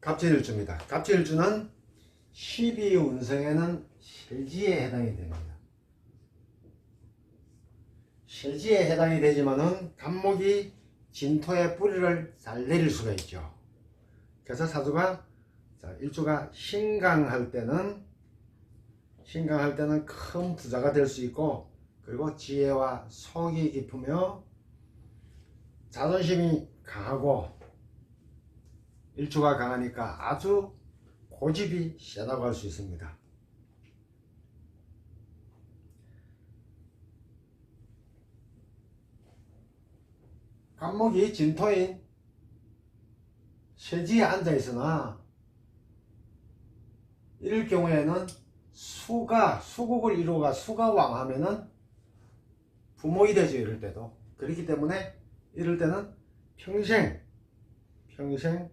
갑진일주입니다. 갑진일주는 12운성에는 실지에 해당이 됩니다. 실지에 해당이 되지만은 간목이 진토의 뿌리를 잘 내릴 수가 있죠. 그래서 사주가 자, 일주가 신강할 때는 신강할 때는 큰 부자가 될 수 있고 그리고 지혜와 속이 깊으며 자존심이 강하고 일주가 강하니까 아주 고집이 세다고 할 수 있습니다. 간목이 진토인 쇠지에 앉아 있으나 이럴 경우에는 수가 수국을 이루어가 수가 왕하면은 부모이 되죠 이럴 때도 그렇기 때문에 이럴 때는 평생 평생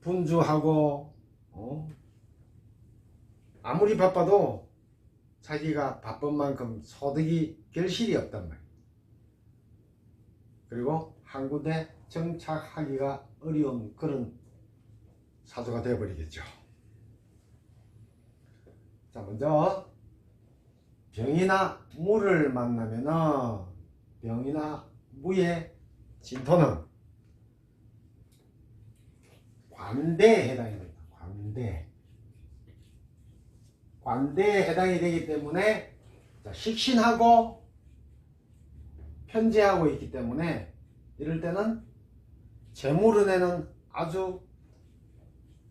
분주하고 어? 아무리 바빠도 자기가 바쁜 만큼 소득이 결실이 없단 말이에요. 그리고 한 군데 정착하기가 어려운 그런 사주가 되어버리겠죠. 자, 먼저 병이나 무를 만나면은 병이나 무의 진토는 관대에 해당이 됩니다. 관대. 관대에 해당이 되기 때문에 자, 식신하고 편제하고 있기 때문에 이럴 때는 재물은에는 아주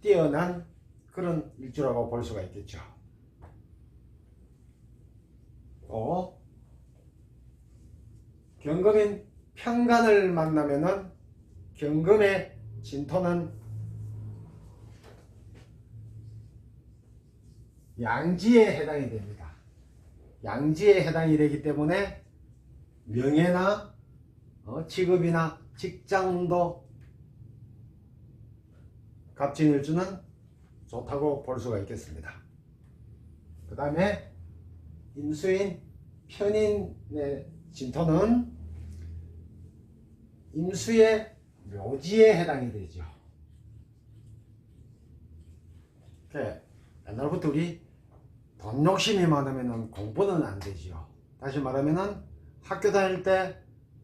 뛰어난 그런 일주라고 볼 수가 있겠죠. 또 경금인 평간을 만나면은 경금의 진토는 양지에 해당이 됩니다. 양지에 해당이 되기 때문에 명예나 어, 직업이나 직장도 갑진일주는 좋다고 볼 수가 있겠습니다. 그 다음에 임수인 편인의 진토는 임수의 묘지에 해당이 되죠. 이렇게 옛날부터 우리 돈 욕심이 많으면 공부는 안 되죠. 다시 말하면은 학교 다닐 때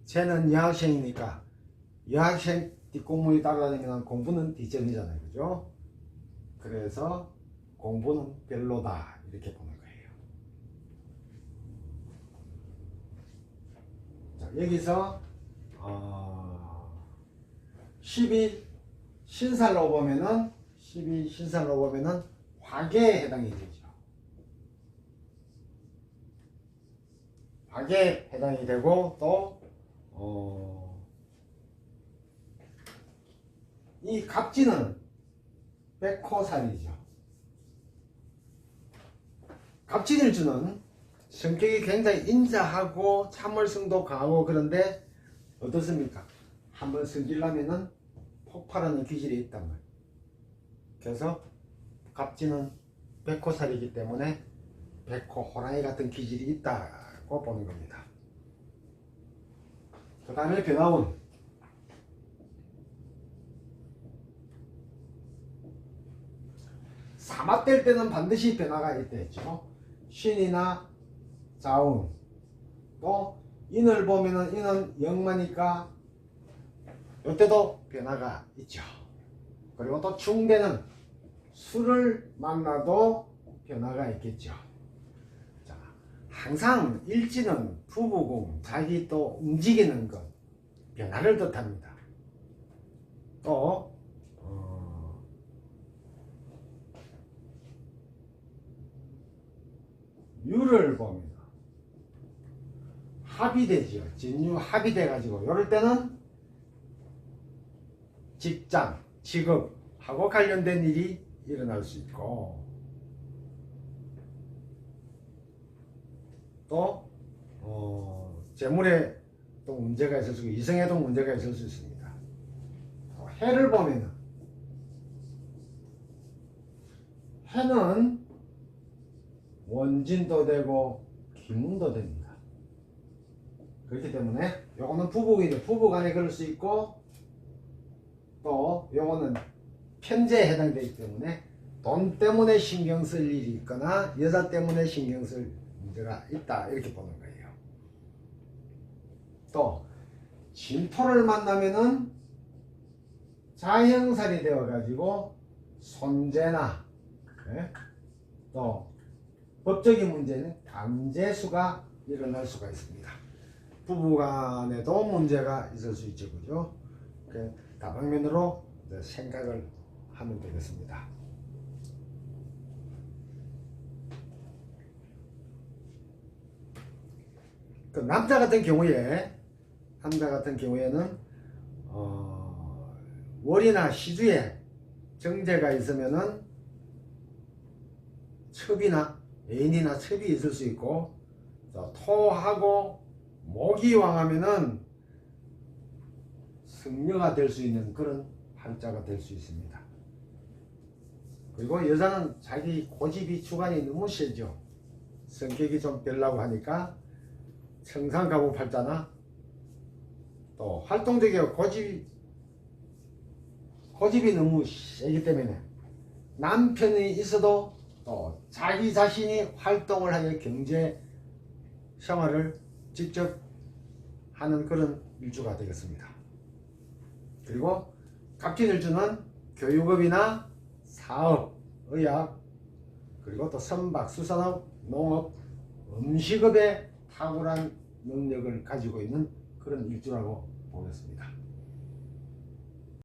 쟤는 여학생이니까 여학생 뒷공문이 따라다니면 공부는 뒷전이잖아요. 그죠? 그래서 공부는 별로다. 이렇게 보는 거예요. 자, 여기서 어, 12 신살로 보면은 12 신살로 보면은 화계에 해당이 되죠. 화계에 해당이 되고 또 어, 이 갑지는 백호살이죠. 갑진일주는 성격이 굉장히 인자하고 참을성도 강하고 그런데 어떻습니까? 한번 성질나면은 폭발하는 기질이 있단 말이에요. 그래서 갑진은 백호살이기 때문에 백호 호랑이 같은 기질이 있다 고 보는 겁니다. 그 다음에 변화운 사맛될 때는 반드시 변화가 있다 했죠. 신이나 자운 또 인을 보면은 인은 영마니까 이때도 변화가 있죠. 그리고 또 중대는 술을 만나도 변화가 있겠죠. 자, 항상 일지는 부부공 자기 또 움직이는 것 변화를 뜻합니다. 또 어, 유를 봅니다. 합이 되지요. 진유 합이 돼가지고 이럴 때는 직장, 직업하고 관련된 일이 일어날 수 있고 또 어, 재물에 또 문제가 있을 수 있고 이성에도 문제가 있을 수 있습니다. 또 해를 보면은 해는 원진도 되고 기문도 됩니다. 그렇기 때문에 요거는 부부간에 부부간에 그럴 수 있고 또 요거는 편제에 해당되기 때문에 돈 때문에 신경 쓸 일이 있거나 여자 때문에 신경 쓸 문제가 있다 이렇게 보는 거예요. 또 진토를 만나면은 자형살이 되어 가지고 손재나 예? 또 법적인 문제는 강제수가 일어날 수가 있습니다. 부부간에도 문제가 있을 수 있죠, 그죠? 그 다방면으로 생각을 하면 되겠습니다. 그 남자 같은 경우에 남자 같은 경우에는 어, 월이나 시주에 정제가 있으면은 첩이나 애인이나 첩이 있을 수 있고 또 토하고 목이 왕하면은 승려가 될 수 있는 그런 팔자가 될 수 있습니다. 그리고 여자는 자기 고집이 주관이 너무 세죠. 성격이 좀 별라고 하니까 청산가부 팔자나 또 활동적이고 고집이 고집이 너무 세기 때문에 남편이 있어도 또 자기 자신이 활동을 하여 경제 생활을 직접 하는 그런 일주가 되겠습니다. 그리고 갑진일주는 교육업이나 사업, 의학, 그리고 또 선박, 수산업, 농업, 음식업에 탁월한 능력을 가지고 있는 그런 일주라고 보겠습니다.